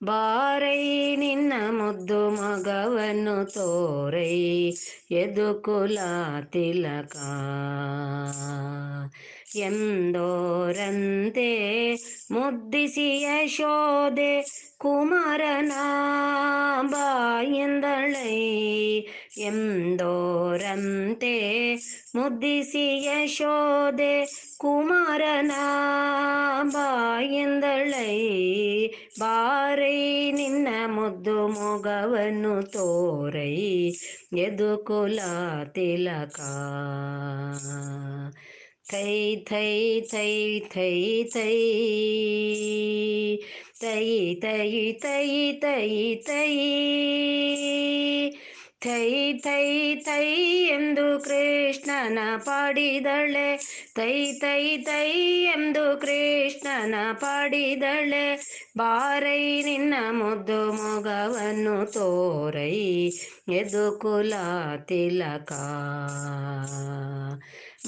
ಬಾರೈ ನಿನ್ನ ಮುದ್ದು ಮಗವನ್ನು ತೋರೈ ಎದುಕುಲ ತಿಲಕ ಎಂದೋರಂತೆ ಮುದ್ದಿಸಿ ಯಶೋದೆ ಕುಮಾರನ ಬಾಯಿಂದಳೈ ಎಂದೋರಂತೆ ಮುದ್ದಿಸಿ ಯಶೋದೆ ಕುಮಾರನ ಬಾಯಿಂದಳೈ ಬಾರೈ ನಿನ್ನ ಮುದ್ದು ಮೊಗವನ್ನು ತೋರೈ ಎದುಕುಲ ತಿಲಕ ಥೈ ಥೈ ಥೈ ಥೈ ಥೈ ತೈ ತೈ ತೈ ತೈ ತೈ ಥೈ ತೈ ತೈ ಎಂದು ಕೃಷ್ಣನ ಪಾಡಿದಳೆ. ತೈ ತೈ ತೈ ಎಂದು ಕೃಷ್ಣನ ಪಾಡಿದಳೆ. ಬಾರೈ ನಿನ್ನ ಮುದ್ದು ಮೊಗವನ್ನು ತೋರೈ ಎದುಕುಲ ತಿಲಕ.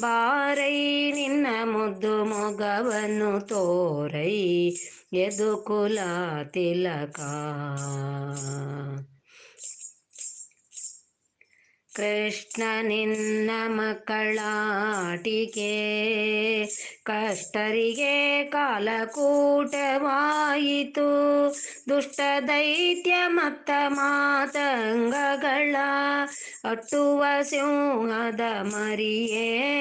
ಬಾರೈ ನಿನ್ನ ಮುದ್ದು ಮೊಗವನ್ನು ತೋರೈ ಎದುಕುಲ ತಿಲಕ. ಕೃಷ್ಣ ನಿನ್ನ ಮಕ್ಕಳಾಟಿಕೆ ಕಷ್ಟರಿಗೆ ಕಾಲಕೂಟವಾಯಿತು. ದುಷ್ಟ ದೈತ್ಯ ಮತ್ತ ಮಾತಂಗಗಳ ಅಟ್ಟುವ ಸಿಂಹದ ಮರಿಯೇ.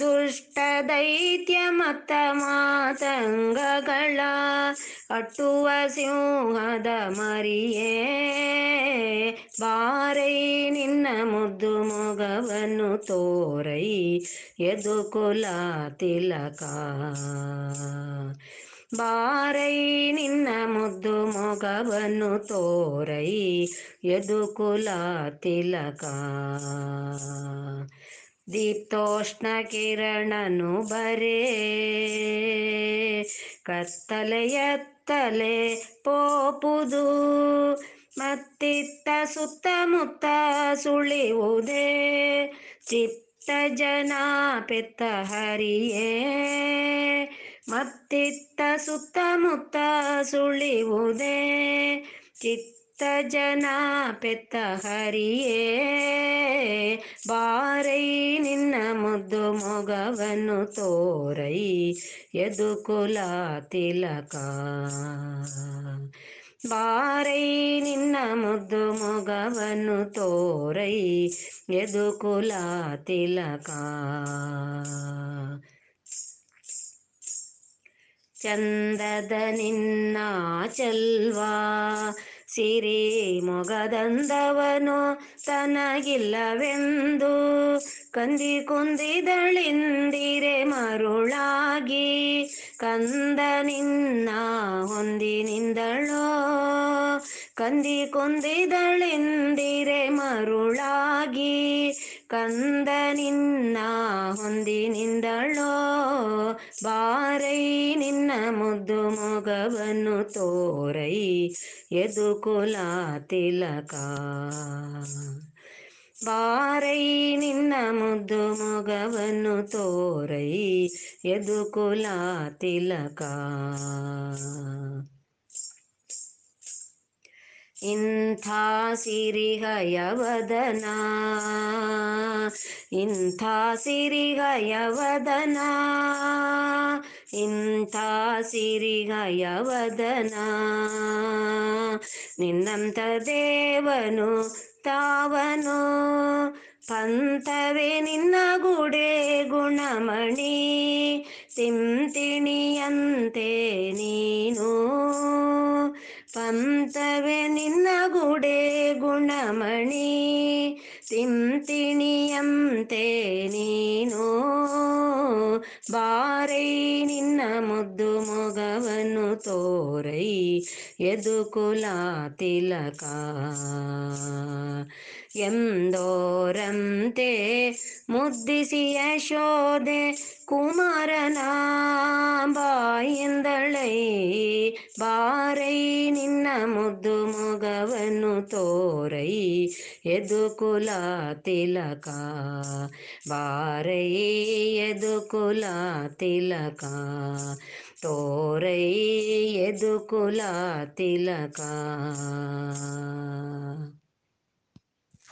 ದುಷ್ಟ ದೈತ್ಯ ಮತ್ತ ಮಾತಂಗಗಳ ಕಟ್ಟುವ ಸಿಂಹದ ಮರಿಯೇ, ಬಾರೈ ನಿನ್ನ ಮುದ್ದು ಮೊಗವನ್ನು ತೋರೈ ಎದುಕುಲ ತಿಲಕ. ಬಾರೈ ನಿನ್ನ ಮುದ್ದು ಮೊಗವನ್ನು ತೋರೈ ಎದುಕುಲ ತಿಲಕ. ದೀಪ್ತೋಷ್ಣ ಕಿರಣನು ಬರೇ. ಕತ್ತಲೆಯತ್ತಲೆ ಪೋಪುದು, ಮತ್ತಿತ್ತ ಸುತ್ತಮುತ್ತ ಸುಳಿಯುವುದೇ. ಚಿತ್ತ ಜನ ಪೆತ್ತ ಹರಿಯೇ. ಮತ್ತಿತ್ತ ಸುತ್ತಮುತ್ತ ಸುಳಿಯುವುದೇ. ಚಿತ್ತ ಜನ ಪೆತ್ತ ಹರಿಯೇ, ಬಾರೈ ನಿನ್ನ ಮುದ್ದು ಮೊಗವನ್ನು ತೋರೈ ಎದುಕುಲ ತಿಲಕ. ಬಾರೈ ನಿನ್ನ ಮುದ್ದು ಮೊಗವನ್ನು ತೋರೈ ಎದುಕುಲ ತಿಲಕ. ಚಂದದ ನಿನ್ನ ಚೆಲ್ವಾ ಸಿರಿ ಮೊಗದಂದವನು ತನಗಿಲ್ಲವೆಂದು ಕಂದಿ ಕುಂದಿದಳಿಂದಿರೆ ಮರುಳಾಗಿ ಕಂದ ನಿನ್ನ ಹೊಂದಿನಿಂದಳೋ ಕಂದಿ ಕುಂದಿದಳಿಂದಿರೆ ಮರುಳಾಗಿ ಕಂದ ನಿನ್ನ ಹೊಂದಿನಿಂದಳೋ ಬಾರೈ ನಿನ್ನ ಮುದ್ದು ಮೊಗವನ್ನು ತೋರೈ ಎದುಕುಲ ತಿಲಕ ಬಾರೈ ನಿನ್ನ ಮುದ್ದು ಮೊಗವನ್ನು ತೋರೈ ಎದುಕುಲ ತಿಲಕ ಇಂಥ ಸಿರಿಹಯವದನ ಇಂಥ ಸಿರಿಹಯವದನ ಇಂಥ ಸಿರಿಹಯವದನ. ನಿನ್ನಂತ ದೇವನು ತಾವನು, ಪಂಥವೇ ನಿನ್ನ ಗುಡೆ ಗುಣಮಣಿ, ತಿಂತಿಣಿಯಂತೆ ನೀನು. ಪಂಥವೇ ನಿನ್ನ ಗುಡೆ ಗುಣಮಣಿ, ತಿಂತಿಣಿಯಂತೆ ನೀನು. ಬಾರೈ ನಿನ್ನ ಮುದ್ದು ಮೊಗವನ್ನು ತೋರೈ ಎದುಕುಲ ತಿಲಕ ಎಂದೋರಂತೆ ಮುದ್ದಿಸಿಯ ಯಶೋದೆ ಕುಮಾರನ ಬಾಯಿಂದಳೈ ಬಾರೈ ನಿನ್ನ ಮುದ್ದು ಮೊಗವನ್ನು ತೋರೈ ಯದುಕುಲ ತಿಲಕ ಬಾರೈ ಯದುಕುಲ ತಿಲಕ ತೋರೈ ಯದುಕುಲ ತಿಲಕ